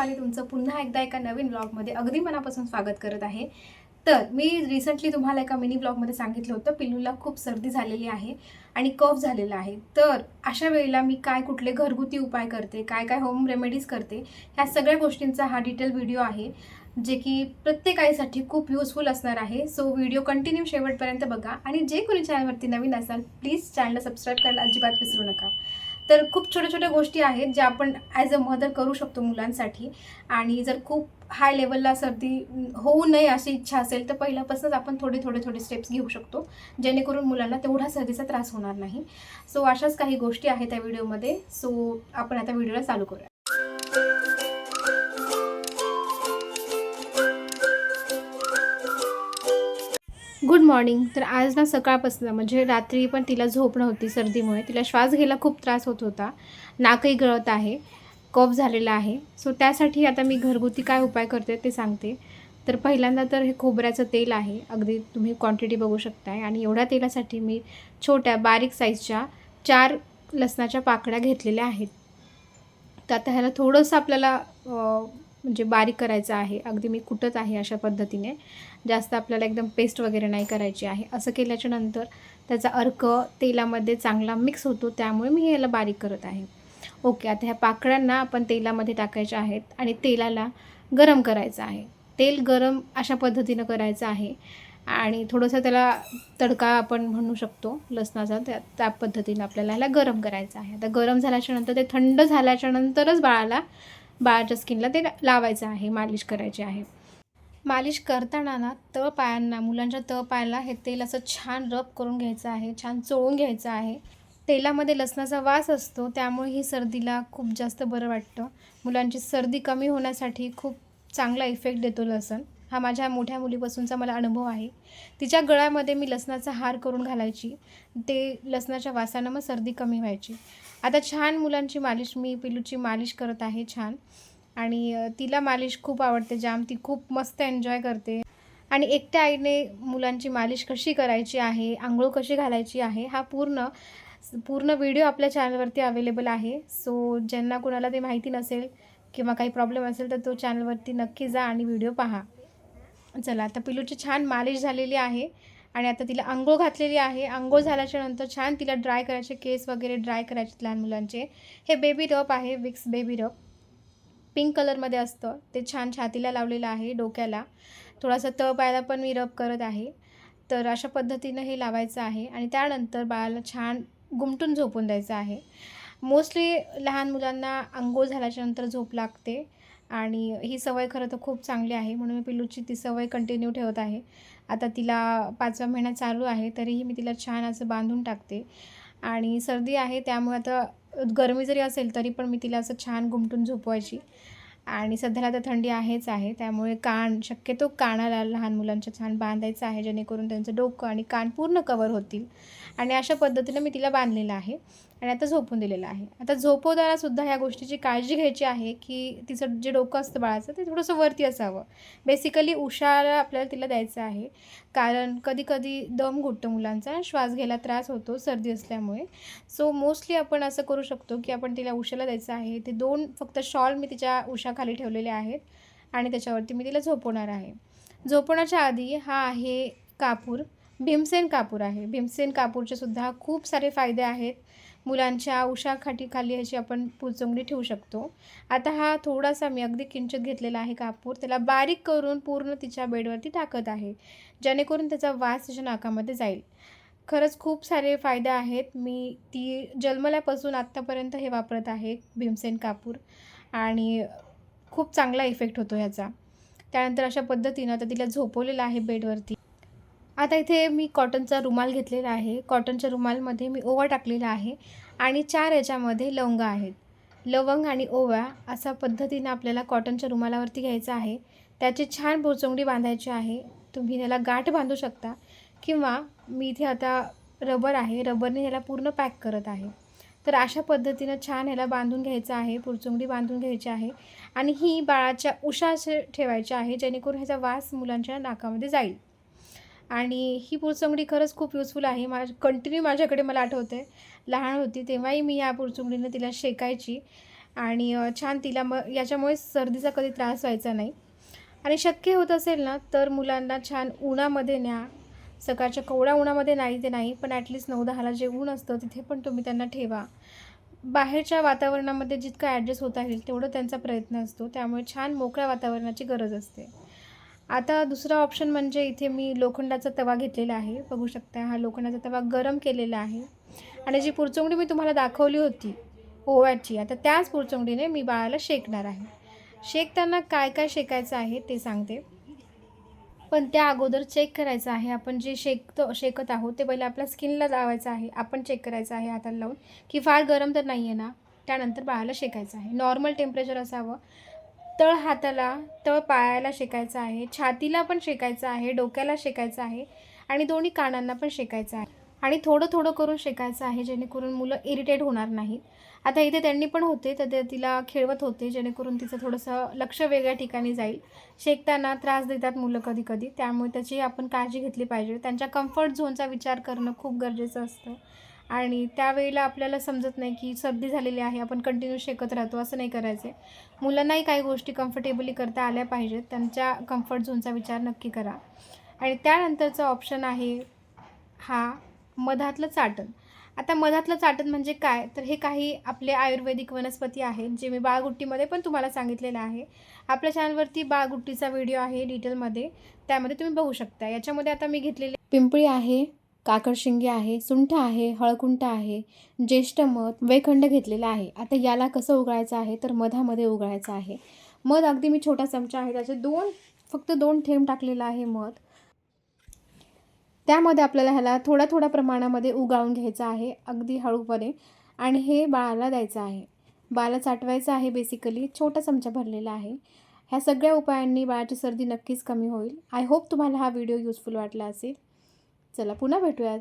पाली तुमचं पुन्हा एकदा एका नवीन ब्लॉगमध्ये अगदी मनापासून स्वागत करत आहे. तर मी रिसेंटली तुम्हाला एका मिनी ब्लॉगमध्ये सांगितलं होतं पिल्लूला खूप सर्दी झालेली आहे आणि कफ झालेला आहे. तर अशा वेळेला मी काय कुठले घरगुती उपाय करते काय काय होम रेमेडीज करते ह्या सगळ्या गोष्टींचा हा डिटेल व्हिडिओ आहे जे की प्रत्येक आईसाठी खूप युजफुल असणार आहे. सो व्हिडिओ कंटिन्यू शेवटपर्यंत बघा आणि जे कोणी चॅनलवरती नवीन असाल प्लीज चॅनलला सबस्क्राईब करायला अजिबात विसरू नका. तर खूप छोट्या छोट्या गोष्टी आहेत ज्या आपण ॲज अ मदर करू शकतो मुलांसाठी. आणि जर खूप हाय लेवलला सर्दी होऊ नये अशी इच्छा असेल तर पहिल्यापासूनच आपण थोडे थोडे थोडे स्टेप्स घेऊ शकतो. जेणेकरून मुलांना तेवढा सर्दीचा त्रास होणार नाही. सो अशाच काही गोष्टी आहेत त्या व्हिडिओमध्ये सो आपण आता व्हिडिओला चालू करूया. गुड मॉर्निंग तर आज ना सकाळपासून म्हणजे रात्री पण तिला झोप नव्हती सर्दीमुळे. तिला श्वास घ्यायला खूप त्रास होत होता. नाकही गळत आहे. कफ झालेला आहे. सो त्यासाठी आता मी घरगुती काय उपाय करते ते सांगते. तर पहिल्यांदा तर हे खोबऱ्याचं तेल आहे. अगदी तुम्ही क्वांटिटी बघू शकताय. आणि एवढ्या तेलासाठी मी छोट्या बारीक साईजच्या चार लसणाच्या पाकळ्या घेतलेल्या आहेत. तर आता ह्याला थोडंसं आपल्याला म्हणजे बारीक करायचं आहे. अगदी मी कुटत आहे अशा पद्धतीने. जास्त आपल्याला एकदम पेस्ट वगैरे नाही करायची आहे. असं केल्याच्यानंतर त्याचा अर्क तेलामध्ये चांगला मिक्स होतो त्यामुळे मी याला बारीक करत आहे. ओके आता ह्या पाकळ्यांना आपण तेलामध्ये टाकायच्या आहेत आणि तेलाला गरम करायचं आहे. तेल गरम अशा पद्धतीनं करायचं आहे आणि थोडंसं त्याला तडका आपण म्हणू शकतो लसणाचा त्या त्या पद्धतीनं आपल्याला ह्याला गरम करायचं आहे. आता गरम झाल्याच्यानंतर ते थंड झाल्याच्या नंतरच बाळाला बाळाच्या स्किनला ते लावायचं आहे मालिश करायची आहे. मालिश करताना ना तळ पायांना मुलांच्या तळ पायाला हे तेल असं छान रब करून घ्यायचं आहे छान चोळून घ्यायचं आहे. तेलामध्ये लसणाचा वास असतो त्यामुळे ही सर्दीला खूप जास्त बरं वाटतं. मुलांची सर्दी कमी होण्यासाठी खूप चांगला इफेक्ट देतो लसण. हा माझ्या मोठ्या मुलीपासूनचा मला अनुभव आहे. तिच्या गळ्यामध्ये मी लसणाचा हार करून घालायची. ते लसणाच्या वासानं मग सर्दी कमी व्हायची. आता छान मुलांची मालिश मी पिलूची मालिश करत आहे छान. आणि तिला मालिश खूप आवडते जाम ती खूप मस्त एन्जॉय करते. आणि एकट्या आईने मुलांची मालिश कशी करायची आहे आंघोळ कशी घालायची आहे हा पूर्ण पूर्ण व्हिडिओ आपल्या चॅनलवरती अवेलेबल आहे. सो ज्यांना कोणाला ते माहिती नसेल किंवा काही प्रॉब्लेम असेल तर तो चॅनलवरती नक्की जा आणि व्हिडिओ पहा. चला आता पिलूची छान मालिश झालेली आहे आणि आता तिला आंघोळ घातलेली आहे. आंघोळ झाल्याच्यानंतर छान तिला ड्राय करायचे केस वगैरे ड्राय करायचे लहान मुलांचे. हे बेबी रब आहे विक्स बेबी रब पिंक कलरमध्ये असतं. ते छान छातीला लावलेलं आहे डोक्याला. थोडासा तळ पायाला पण मी रब करत आहे. तर अशा पद्धतीनं हे लावायचं आहे आणि त्यानंतर बाळाला छान गुमटून झोपून द्यायचं आहे. मोस्टली लहान मुलांना आंघोळ झाल्याच्यानंतर झोप लागते आणि ही सवय खरं तर खूप चांगली आहे. म्हणून मी पिल्लूची ती सवय कंटिन्यू ठेवत आहे. आता तिला पाचवा महिना चालू आहे तरीही मी तिला छान असं बांधून टाकते. आणि सर्दी आहे त्यामुळे आता गरमी जरी असेल तरी पण मी तिला असं छान घुमटून झोपवायची. आणि सध्याला तर थंडी आहेच आहे त्यामुळे कान शक्यतो कानाला लहान मुलांच्या छान बांधायचं आहे जेणेकरून त्यांचं डोकं आणि कान पूर्ण कवर होतील. आणि अशा पद्धतीनं मी तिला बांधलेलं आहे आणि आता झोपून दिलेलं आहे. आता झोपवताना सुद्धा ह्या गोष्टीची काळजी घ्यायची आहे की तिचं जे डोकं असतं बाळाचं ते थोडंसं वरती असावं. बेसिकली उशाला आपल्याला तिला द्यायचं आहे. कारण कधी कधी दम घुटतो मुलांचा श्वास घ्यायला त्रास होतो सर्दी असल्यामुळे. सो मोस्टली आपण असं करू शकतो की आपण तिला उशाला द्यायचं आहे. ते दोन फक्त शॉल मी तिच्या उशा खाली ठेवलेले आहेत आणि त्याच्यावरती मी तिला झोपवणार आहे. झोपवण्याच्या आधी हा आहे कापूर भीमसेन कापूर आहे. भीमसेन कापूरचे सुद्धा खूप सारे फायदे आहेत. मुलांच्या उशाखाठीखाली ह्याची आपण पुचंगडी ठेवू शकतो. आता हा थोडासा मी अगदी किंचित घेतलेला आहे कापूर. त्याला बारीक करून पूर्ण तिच्या बेडवरती टाकत आहे जेणेकरून त्याचा वास तिच्या नाकामध्ये जाईल. खरंच खूप सारे फायदे आहेत. मी ती जन्मल्यापासून आत्तापर्यंत हे वापरत आहे भीमसेन कापूर. आणि खूप चांगला इफेक्ट होतो ह्याचा. त्यानंतर अशा पद्धतीनं आता तिला झोपवलेलं आहे बेडवरती. आता इथे मी कॉटनचा रुमाल घेतलेला आहे. कॉटनच्या रुमालमध्ये मी ओवा टाकलेला आहे आणि चार याच्यामध्ये लवंगा आहेत. लवंग आणि ओवा अशा पद्धतीनं आपल्याला कॉटनच्या रुमालावरती घ्यायचं आहे. त्याची छान बोचंगडी बांधायची आहे. तुम्ही त्याला गाठ बांधू शकता. किंवा मी इथे आता रबर आहे. रबरने ह्याला पूर्ण पॅक करत आहे. तर अशा पद्धतीनं छान ह्याला बांधून घ्यायचं आहे पुरचुंगडी बांधून घ्यायची आहे आणि ही बाळाच्या उशाचे ठेवायची आहे जेणेकरून ह्याचा वास मुलांच्या नाकामध्ये जाईल. आणि ही पुरचुंगडी खरंच खूप युजफुल आहे. मा कंटिन्यू माझ्याकडे मला आठवते लहान होती तेव्हाही मी या पुरचुंगडीनं तिला शेकायची आणि छान तिला मग याच्यामुळे सर्दीचा कधी त्रास व्हायचा नाही. आणि शक्य होत असेल ना तर मुलांना छान उन्हामध्ये न्या सकाळच्या कोवळ्या उन्हामध्ये नाही ते नाही पण ॲटलिस्ट नऊ दहाला जे ऊन असतं तिथे पण तुम्ही त्यांना ठेवा. बाहेरच्या वातावरणामध्ये जितकं ॲडजस्ट होता येईल तेवढं त्यांचा प्रयत्न असतो. त्यामुळे छान मोकळ्या वातावरणाची गरज असते. आता दुसरा ऑप्शन म्हणजे इथे मी लोखंडाचा तवा घेतलेला आहे. बघू शकता हा लोखंडाचा तवा गरम केलेला आहे. आणि जी पुरचोंगडी मी तुम्हाला दाखवली होती ओव्याची आता त्याच पुरचोंगडीने मी बाळाला शेकणार आहे. शेकताना काय काय शेकायचं आहे ते सांगते. पण त्या अगोदर चेक करायचं आहे. आपण जे शेकतो शेकत आहोत ते पहिले आपल्या स्किनला लावायचं आहे. आपण चेक करायचं आहे हाताला लावून की फार गरम तर नाही आहे ना? त्यानंतर बाळाला शेकायचं आहे. नॉर्मल टेम्परेचर असावं. तळ हाताला तळ पायाला शेकायचं आहे. छातीला पण शेकायचं आहे. डोक्याला शेकायचं आहे. आणि दोन्ही कानांना पण शेकायचं आहे. आणि थोडं थोडं करून शिकायचं आहे जेणेकरून मुलं इरिटेट होणार नाहीत. आता इथे त्यांनी पण होते तर ते तिला खेळवत होते जेणेकरून तिचं थोडंसं लक्ष वेगळ्या ठिकाणी जाईल. शेकताना त्रास देतात मुलं कधी कधी त्यामुळे त्याची आपण काळजी घेतली पाहिजे. त्यांच्या कम्फर्ट झोनचा विचार करणं खूप गरजेचं असतं. आणि त्यावेळेला आपल्याला समजत नाही की सर्दी झालेली आहे आपण कंटिन्यू शेकत राहतो असं नाही करायचं. मुलांनाही काही गोष्टी कम्फर्टेबली करता आल्या पाहिजेत त्यांच्या कम्फर्ट झोनचा विचार नक्की करा. आणि त्यानंतरचा ऑप्शन आहे हा मधातलं चाटण. आता मधातलं चाटण म्हणजे काय? तर हे काही आपले आयुर्वेदिक वनस्पती आहेत जे मी बाळगुट्टीमध्ये पण तुम्हाला सांगितलेलं आहे. आपल्या चॅनलवरती बाळगुट्टीचा व्हिडिओ आहे डिटेलमध्ये. त्यामध्ये तुम्ही बघू शकता. याच्यामध्ये आता मी घेतलेले पिंपळी आहे काकडशिंगी आहे सुंठ आहे हळकुंठ आहे ज्येष्ठ मध वेखंड घेतलेला आहे. आता याला कसं उगाळायचं आहे? तर मधामध्ये उगाळायचं आहे. मध अगदी मी छोटा चमचा आहे त्याचे दोन फक्त दोन थेंब टाकलेला आहे मध. त्यामध्ये आपल्याला ह्याला थोड्या थोड्या प्रमाणामध्ये उगाळून घ्यायचं आहे अगदी हळूपणे. आणि हे बाळाला द्यायचं आहे. बाळाला चाटवायचं आहे बेसिकली छोटा चमचा भरलेला आहे. ह्या सगळ्या उपायांनी बाळाची सर्दी नक्कीच कमी होईल. आय होप तुम्हाला हा व्हिडिओ युजफुल वाटला असेल. चला पुन्हा भेटूयात.